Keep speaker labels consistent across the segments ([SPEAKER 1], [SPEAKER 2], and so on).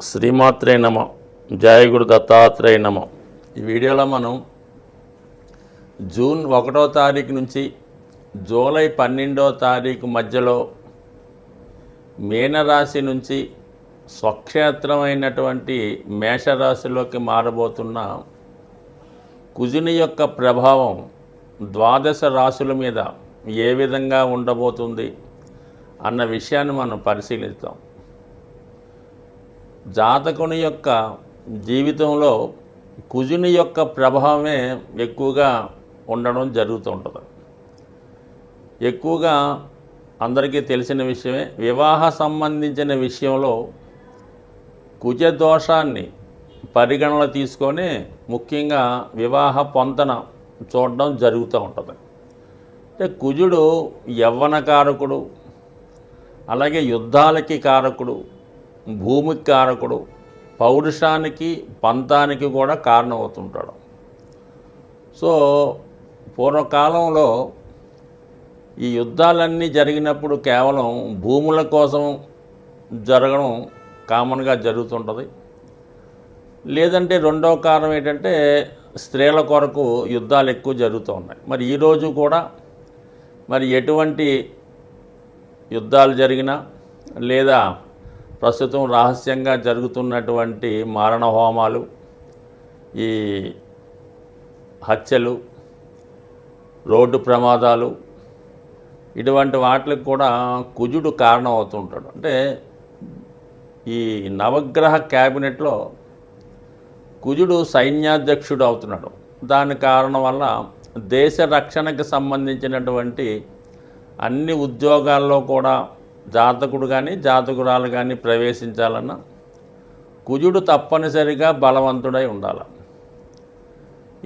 [SPEAKER 1] శ్రీమాత్రే నమ జయగురు దత్తాత్రేయ నమ. ఈ వీడియోలో మనం జూన్ ఒకటో తారీఖు నుంచి జూలై పన్నెండో తారీఖు మధ్యలో మీనరాశి నుంచి స్వక్షేత్రమైనటువంటి మేషరాశిలోకి మారబోతున్న కుజుని యొక్క ప్రభావం ద్వాదశ రాశుల మీద ఏ విధంగా ఉండబోతుంది అన్న విషయాన్ని మనం పరిశీలిస్తాం జాతకుని యొక్క జీవితంలో కుజుని యొక్క ప్రభావమే ఎక్కువగా ఉండడం జరుగుతూ ఉంటుంది. ఎక్కువగా అందరికీ తెలిసిన విషయమే వివాహ సంబంధించిన విషయంలో కుజ దోషాన్ని పరిగణన తీసుకొని ముఖ్యంగా వివాహ పొంతన చూడడం జరుగుతూ ఉంటుంది. అంటే కుజుడు యవ్వన కారకుడు అలాగే యుద్ధాలకి కారకుడు భూమికి కారకుడు పౌరుషానికి పంతానికి కూడా కారణమవుతుంటాడు. సో పూర్వకాలంలో ఈ యుద్ధాలన్నీ జరిగినప్పుడు కేవలం భూముల కోసం జరగడం కామన్గా జరుగుతుంటుంది. లేదంటే రెండవ కారణం ఏంటంటే స్త్రీల కొరకు యుద్ధాలు ఎక్కువ జరుగుతూ ఉన్నాయి. మరి ఈరోజు కూడా మరి ఎటువంటి యుద్ధాలు జరిగినా లేదా ప్రస్తుతం రహస్యంగా జరుగుతున్నటువంటి మారణ హోమాలు ఈ హత్యలు రోడ్డు ప్రమాదాలు ఇటువంటి వాటికి కూడా కుజుడు కారణం అవుతుంటాడు అంటే ఈ నవగ్రహ క్యాబినెట్లో కుజుడు సైన్యాధ్యక్షుడు అవుతున్నాడు. దాని కారణం వల్ల దేశ రక్షణకు సంబంధించినటువంటి అన్ని ఉద్యోగాల్లో కూడా జాతకుడు కానీ జాతకురాలు కానీ ప్రవేశించాలన్నా కుజుడు తప్పనిసరిగా బలవంతుడై ఉండాలి.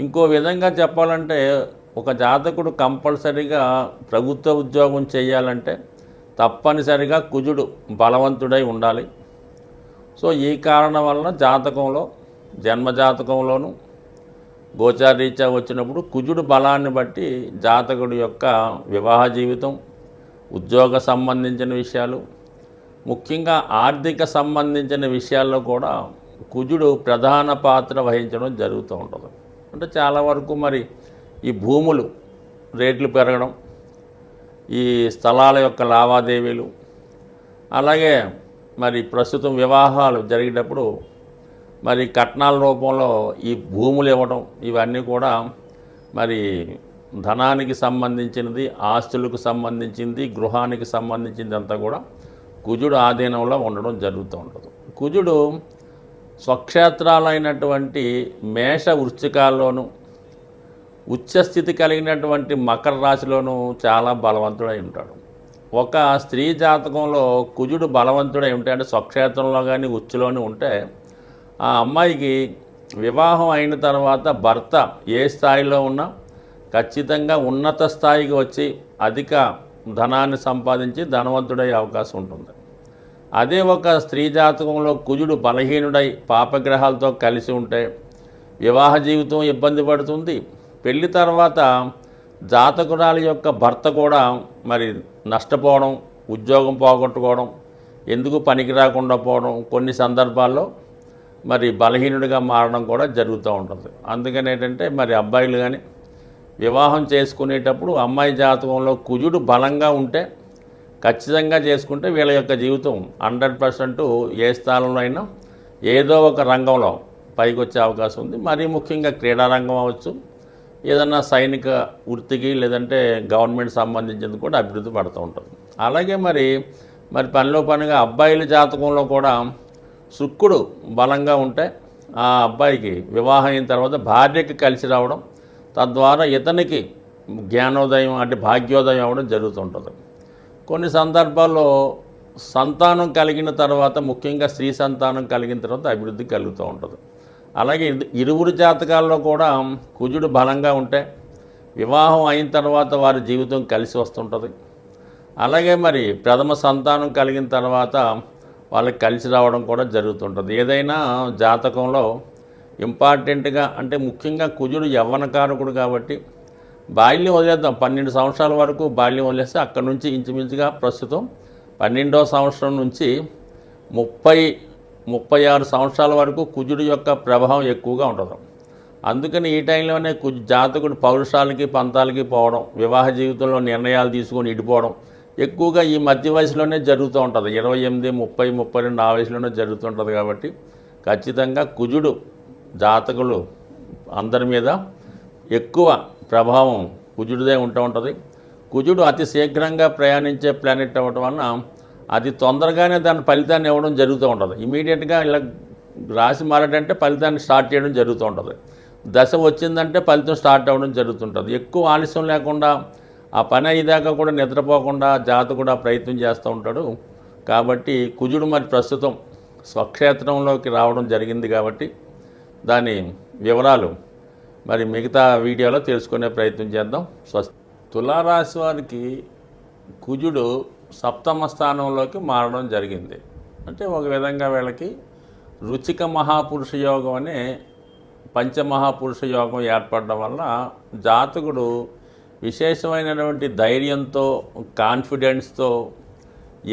[SPEAKER 1] ఇంకో విధంగా చెప్పాలంటే ఒక జాతకుడు కంపల్సరిగా ప్రభుత్వ ఉద్యోగం చేయాలంటే తప్పనిసరిగా కుజుడు బలవంతుడై ఉండాలి. సో ఈ కారణం వలన జాతకంలో జన్మజాతకంలోను గోచారీత్యా వచ్చినప్పుడు కుజుడు బలాన్ని బట్టి జాతకుడి యొక్క వివాహ జీవితం ఉద్యోగ సంబంధించిన విషయాలు ముఖ్యంగా ఆర్థిక సంబంధించిన విషయాల్లో కూడా కుజుడు ప్రధాన పాత్ర వహించడం జరుగుతూ ఉంటుంది. అంటే చాలా వరకు మరి ఈ భూములు రేట్లు పెరగడం ఈ స్థలాల యొక్క లావాదేవీలు అలాగే మరి ప్రస్తుతం వివాహాలు జరిగేటప్పుడు మరి కట్నాల రూపంలో ఈ భూములు ఇవ్వడం ఇవన్నీ కూడా మరి ధనానికి సంబంధించినది ఆస్తులకు సంబంధించింది గృహానికి సంబంధించింది అంతా కూడా కుజుడు ఆధీనంలో ఉండడం జరుగుతూ ఉంటుంది కుజుడు స్వక్షేత్రాలైనటువంటి మేష వృశ్చికాల్లోనూ ఉచ్చస్థితి కలిగినటువంటి మకర రాశిలోనూ చాలా బలవంతుడై ఉంటాడు. ఒక స్త్రీ జాతకంలో కుజుడు బలవంతుడై ఉంటే అంటే స్వక్షేత్రంలో కానీ ఉచ్చులోని ఉంటే ఆ అమ్మాయికి వివాహం అయిన తర్వాత భర్త ఏ స్థాయిలో ఉన్నా ఖచ్చితంగా ఉన్నత స్థాయికి వచ్చి అధిక ధనాన్ని సంపాదించి ధనవంతుడయ్యే అవకాశం ఉంటుంది. అదే ఒక స్త్రీ జాతకంలో కుజుడు బలహీనుడై పాపగ్రహాలతో కలిసి ఉంటే వివాహ జీవితం ఇబ్బంది పడుతుంది. పెళ్ళి తర్వాత జాతకురాలి యొక్క భర్త కూడా మరి నష్టపోవడం ఉద్యోగం పోగొట్టుకోవడం ఎందుకు పనికి రాకుండా పోవడం కొన్ని సందర్భాల్లో మరి బలహీనుడిగా మారడం కూడా జరుగుతూ ఉంటుంది. అందుకని ఏంటంటే మరి అబ్బాయిలు కానీ వివాహం చేసుకునేటప్పుడు అమ్మాయి జాతకంలో కుజుడు బలంగా ఉంటే ఖచ్చితంగా చేసుకుంటే వీళ్ళ యొక్క జీవితం హండ్రెడ్ పర్సెంట్ ఏ స్థానంలో అయినా ఏదో ఒక రంగంలో పైకి వచ్చే అవకాశం ఉంది. మరీ ముఖ్యంగా క్రీడారంగం అవ్వచ్చు ఏదన్నా సైనిక వృత్తికి లేదంటే గవర్నమెంట్ సంబంధించింది కూడా అభివృద్ధి పడుతూ ఉంటుంది. అలాగే మరి మరి పనిలో పనిగా అబ్బాయిల జాతకంలో కూడా శుక్రుడు బలంగా ఉంటే ఆ అబ్బాయికి వివాహం అయిన తర్వాత భార్యకి కలిసి రావడం తద్వారా ఇతనికి జ్ఞానోదయం అంటే భాగ్యోదయం అవ్వడం జరుగుతుంటుంది. కొన్ని సందర్భాల్లో సంతానం కలిగిన తర్వాత ముఖ్యంగా స్త్రీ సంతానం కలిగిన తర్వాత అభివృద్ధి కలుగుతూ ఉంటుంది. అలాగే ఇరువురు జాతకాల్లో కూడా కుజుడు బలంగా ఉంటే వివాహం అయిన తర్వాత వారి జీవితం కలిసి వస్తుంటుంది. అలాగే మరి ప్రథమ సంతానం కలిగిన తర్వాత వాళ్ళకి కలిసి రావడం కూడా జరుగుతుంటుంది. ఏదైనా జాతకంలో ఇంపార్టెంట్గా అంటే ముఖ్యంగా కుజుడు యవ్వనకారకుడు కాబట్టి బాల్యం వదిలేద్దాం. పన్నెండు సంవత్సరాల వరకు బాల్యం వదిలేస్తే అక్కడి నుంచి ఇంచుమించుగా ప్రస్తుతం పన్నెండో సంవత్సరం నుంచి ముప్పై ముప్పై ఆరు సంవత్సరాల వరకు కుజుడు యొక్క ప్రభావం ఎక్కువగా ఉంటుంది. అందుకని ఈ టైంలోనే కుజ జాతకుడు పౌరుషాలకి పంతాలకి పోవడం వివాహ జీవితంలో నిర్ణయాలు తీసుకొని ఇడిపోవడం ఎక్కువగా ఈ మధ్య వయసులోనే జరుగుతూ ఉంటుంది. ఇరవై ఎనిమిది ముప్పై ముప్పై రెండు ఆ వయసులోనే జరుగుతుంటుంది కాబట్టి ఖచ్చితంగా కుజుడు జాతకులు అందరి మీద ఎక్కువ ప్రభావం కుజుడిదే ఉంటూ ఉంటుంది కుజుడు అతి శీఘ్రంగా ప్రయాణించే ప్లానెట్ అవ్వటం వలన అది తొందరగానే దాని ఫలితాన్ని ఇవ్వడం జరుగుతూ ఉంటుంది ఇమీడియట్గా ఇలా రాసి మారడంటే ఫలితాన్ని స్టార్ట్ చేయడం జరుగుతూ ఉంటుంది దశ వచ్చిందంటే ఫలితం స్టార్ట్ అవ్వడం జరుగుతుంటుంది. ఎక్కువ ఆలస్యం లేకుండా ఆ పని అయ్యేదాకా కూడా నిద్రపోకుండా జాత కూడా ప్రయత్నం చేస్తూ ఉంటాడు. కాబట్టి కుజుడు మరి ప్రస్తుతం స్వక్షేత్రంలోకి రావడం జరిగింది కాబట్టి దాని వివరాలు మరి మిగతా వీడియోలో తెలుసుకునే ప్రయత్నం చేద్దాం. స్వస్తి తులారాశి వారికి కుజుడు సప్తమ స్థానంలోకి మారడం జరిగింది. అంటే ఒక విధంగా వీళ్ళకి రుచిక మహాపురుష యోగం అనే పంచమహాపురుష యోగం ఏర్పడడం వల్ల జాతకుడు విశేషమైనటువంటి ధైర్యంతో కాన్ఫిడెన్స్తో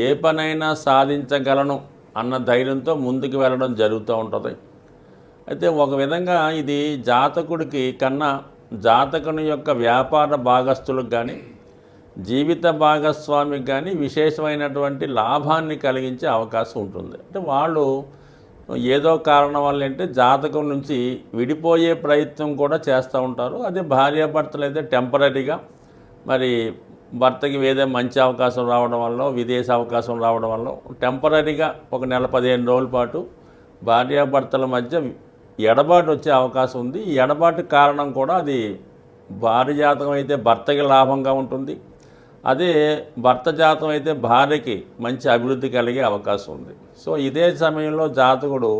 [SPEAKER 1] ఏ పనైనా సాధించగలను అన్న ధైర్యంతో ముందుకు వెళ్ళడం జరుగుతూ ఉంటుంది. అయితే ఒక విధంగా ఇది జాతకుడికి కన్నా జాతకుని యొక్క వ్యాపార భాగస్తులకు కానీ జీవిత భాగస్వామికి కానీ విశేషమైనటువంటి లాభాన్ని కలిగించే అవకాశం ఉంటుంది. అంటే వాళ్ళు ఏదో కారణం వల్ల అంటే జాతకం నుంచి విడిపోయే ప్రయత్నం కూడా చేస్తూ ఉంటారు. అదే భార్యాభర్తలు అయితే టెంపరీగా మరి భర్తకి ఏదో మంచి అవకాశం రావడం వల్ల విదేశ అవకాశం రావడం వల్ల టెంపరీగా ఒక నెల పదిహేను రోజుల పాటు భార్యాభర్తల మధ్య ఎడబాటు వచ్చే అవకాశం ఉంది. ఈ ఎడబాటు కారణం కూడా అది భార్య జాతకం అయితే భర్తకి లాభంగా ఉంటుంది. అదే భర్త జాతకం అయితే భార్యకి మంచి అభివృద్ధి కలిగే అవకాశం ఉంది. సో ఇదే సమయంలో జాతకుడు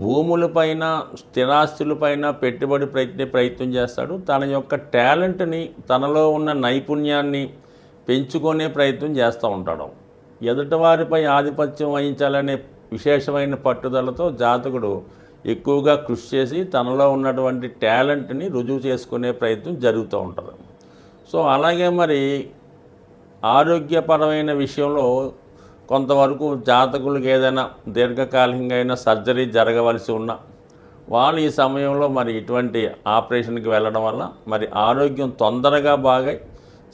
[SPEAKER 1] భూములపైన స్థిరాస్తులపైన పెట్టుబడి ప్రయత్న ప్రయత్నం చేస్తాడు. తన యొక్క టాలెంట్ని తనలో ఉన్న నైపుణ్యాన్ని పెంచుకునే ప్రయత్నం చేస్తూ ఉంటాడు. ఎదుటివారిపై ఆధిపత్యం వహించాలనే విశేషమైన పట్టుదలతో జాతకుడు ఎక్కువగా కృషి చేసి తనలో ఉన్నటువంటి టాలెంట్ని రుజువు చేసుకునే ప్రయత్నం జరుగుతూ ఉంటుంది. సో అలాగే మరి ఆరోగ్యపరమైన విషయంలో కొంతవరకు జాతకులకు ఏదైనా దీర్ఘకాలికంగా అయినా సర్జరీ జరగవలసి ఉన్న వాళ్ళు ఈ సమయంలో మరి ఇటువంటి ఆపరేషన్కి వెళ్ళడం వల్ల మరి ఆరోగ్యం తొందరగా బాగా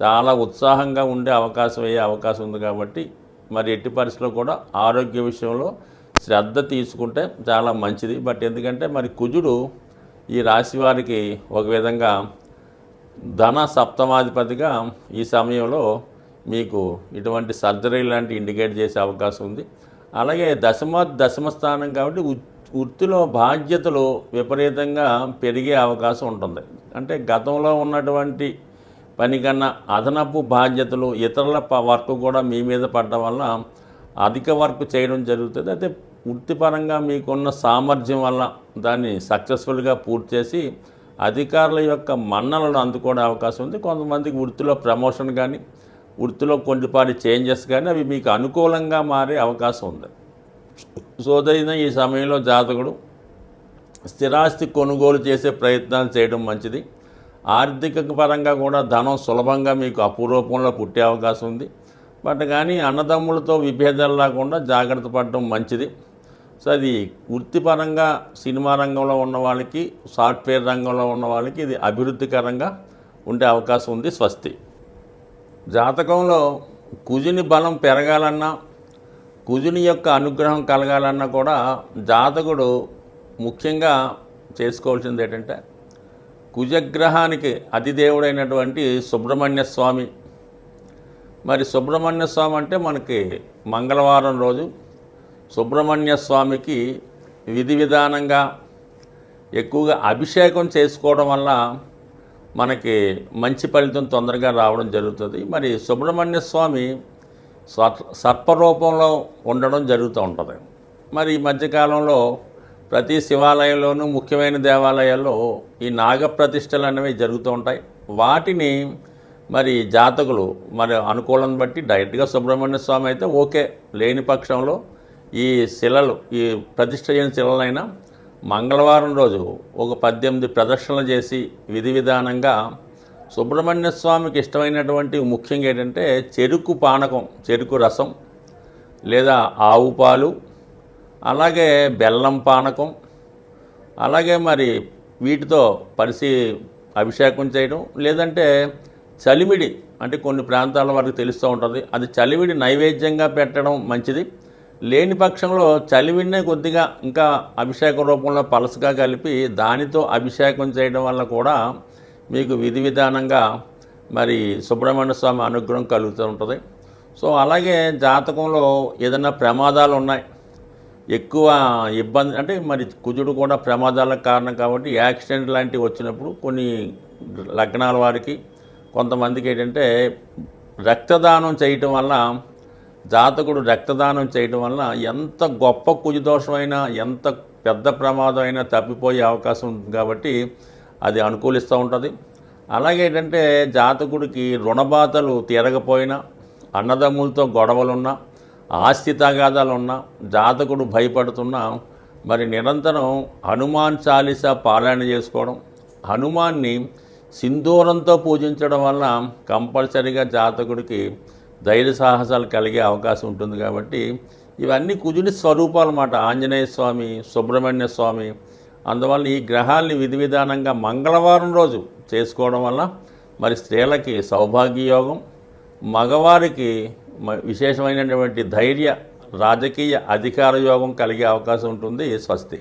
[SPEAKER 1] చాలా ఉత్సాహంగా ఉండే అవకాశం అయ్యే అవకాశం ఉంది కాబట్టి మరి ఎట్టి పరిస్థితుల్లో కూడా ఆరోగ్య విషయంలో శ్రద్ధ తీసుకుంటే చాలా మంచిది. బట్ ఎందుకంటే మరి కుజుడు ఈ రాశి వారికి ఒక విధంగా ధన సప్తమాధిపతిగా ఈ సమయంలో మీకు ఇటువంటి సర్జరీ లాంటి ఇండికేట్ చేసే అవకాశం ఉంది. అలాగే దశమ దశమ స్థానం కాబట్టి వృత్తిలో బాధ్యతలు విపరీతంగా పెరిగే అవకాశం ఉంటుంది. అంటే గతంలో ఉన్నటువంటి పని కన్నా అదనపు బాధ్యతలు ఇతరుల ప- వర్క్ కూడా మీ మీద పడడం వల్ల అధిక వర్క్ చేయడం జరుగుతుంది. అయితే వృత్తిపరంగా మీకున్న సామర్థ్యం వల్ల దాన్ని సక్సెస్ఫుల్గా పూర్తి చేసి అధికారుల యొక్క మన్నలను అందుకోవడం అవకాశం ఉంది. కొంతమందికి వృత్తిలో ప్రమోషన్ కానీ వృత్తిలో కొన్నిపాటి చేంజెస్ కానీ అవి మీకు అనుకూలంగా మారే అవకాశం ఉంది. సోదైన ఈ సమయంలో జాతకుడు స్థిరాస్తి కొనుగోలు చేసే ప్రయత్నాలు చేయడం మంచిది. ఆర్థిక పరంగా కూడా ధనం సులభంగా మీకు అపురూపంలో పుట్టే అవకాశం ఉంది. బట్ కానీ అన్నదమ్ములతో విభేదాలు రాకుండా జాగ్రత్త పడడం మంచిది. సో అది వృత్తిపరంగా సినిమా రంగంలో ఉన్న వాళ్ళకి సాఫ్ట్వేర్ రంగంలో ఉన్న వాళ్ళకి ఇది అభివృద్ధికరంగా ఉండే అవకాశం ఉంది స్వస్తి. జాతకంలో కుజుని బలం పెరగాలన్నా కుజుని యొక్క అనుగ్రహం కలగాలన్నా కూడా జాతకుడు ముఖ్యంగా చేసుకోవాల్సింది ఏంటంటే కుజగ్రహానికి అతిదేవుడైనటువంటి సుబ్రహ్మణ్య స్వామి. మరి సుబ్రహ్మణ్య స్వామి అంటే మనకి మంగళవారం రోజు సుబ్రహ్మణ్య స్వామికి విధి విధానంగా ఎక్కువగా అభిషేకం చేసుకోవడం వల్ల మనకి మంచి ఫలితం తొందరగా రావడం జరుగుతుంది. మరి సుబ్రహ్మణ్య స్వామి సర్పరూపంలో ఉండడం జరుగుతూ ఉంటుంది. మరి ఈ మధ్యకాలంలో ప్రతి శివాలయంలోనూ ముఖ్యమైన దేవాలయాల్లో ఈ నాగప్రతిష్టలు అనేవి జరుగుతూ ఉంటాయి. వాటిని మరి జాతకులు మరి అనుకూలం బట్టి డైరెక్ట్గా సుబ్రహ్మణ్య స్వామి అయితే ఓకే లేని పక్షంలో ఈ శిలలు ఈ ప్రతిష్ట చేయని శిలలైనా మంగళవారం రోజు ఒక పద్దెనిమిది ప్రదర్శనలు చేసి విధి విధానంగా సుబ్రహ్మణ్య స్వామికి ఇష్టమైనటువంటి ముఖ్యంగా ఏంటంటే చెరుకు పానకం చెరుకు రసం లేదా ఆవు పాలు అలాగే బెల్లం పానకం అలాగే మరి వీటితో పరిసి అభిషేకం చేయడం లేదంటే చలిమిడి అంటే కొన్ని ప్రాంతాల వరకు తెలుస్తూ ఉంటుంది. అది చలివిడి నైవేద్యంగా పెట్టడం మంచిది. లేని పక్షంలో చలివిడినే కొద్దిగా ఇంకా అభిషేక రూపంలో పలసగా కలిపి దానితో అభిషేకం చేయడం వల్ల కూడా మీకు విధి విధానంగా మరి సుబ్రహ్మణ్య స్వామి అనుగ్రహం కలుగుతూ ఉంటుంది. సో అలాగే జాతకంలో ఏదైనా ప్రమాదాలు ఉన్నాయి. ఎక్కువ ఇబ్బంది అంటే మరి కుజుడు కూడా ప్రమాదాలకు కారణం కాబట్టి యాక్సిడెంట్ లాంటివి వచ్చినప్పుడు కొన్ని లగ్నాల వారికి కొంతమందికి ఏంటంటే రక్తదానం చేయటం వల్ల జాతకుడు రక్తదానం చేయటం వలన ఎంత గొప్ప కుజదోషమైనా ఎంత పెద్ద ప్రమాదం అయినా తప్పిపోయే అవకాశం ఉంటుంది కాబట్టి అది అనుకూలిస్తూ ఉంటుంది. అలాగే ఏంటంటే జాతకుడికి రుణబాధలు తీరకపోయినా అన్నదమ్ములతో గొడవలున్నా ఆస్తి తగాదాలున్నా జాతకుడు భయపడుతున్నా మరి నిరంతరం హనుమాన్ చాలీసా పారాయణ చేసుకోవడం హనుమాన్ని సింధూరంతో పూజించడం వల్ల కంపల్సరిగా జాతకుడికి ధైర్య సాహసాలు కలిగే అవకాశం ఉంటుంది కాబట్టి ఇవన్నీ కుజుని స్వరూపాలు అన్నమాట. ఆంజనేయ స్వామి సుబ్రహ్మణ్య స్వామి. అందువల్ల ఈ గ్రహాల్ని విధి విధానంగా మంగళవారం రోజు చేసుకోవడం వల్ల మరి స్త్రీలకి సౌభాగ్య యోగం మగవారికి మ- విశేషమైనటువంటి ధైర్య రాజకీయ అధికార యోగం కలిగే అవకాశం ఉంటుంది స్వస్తి.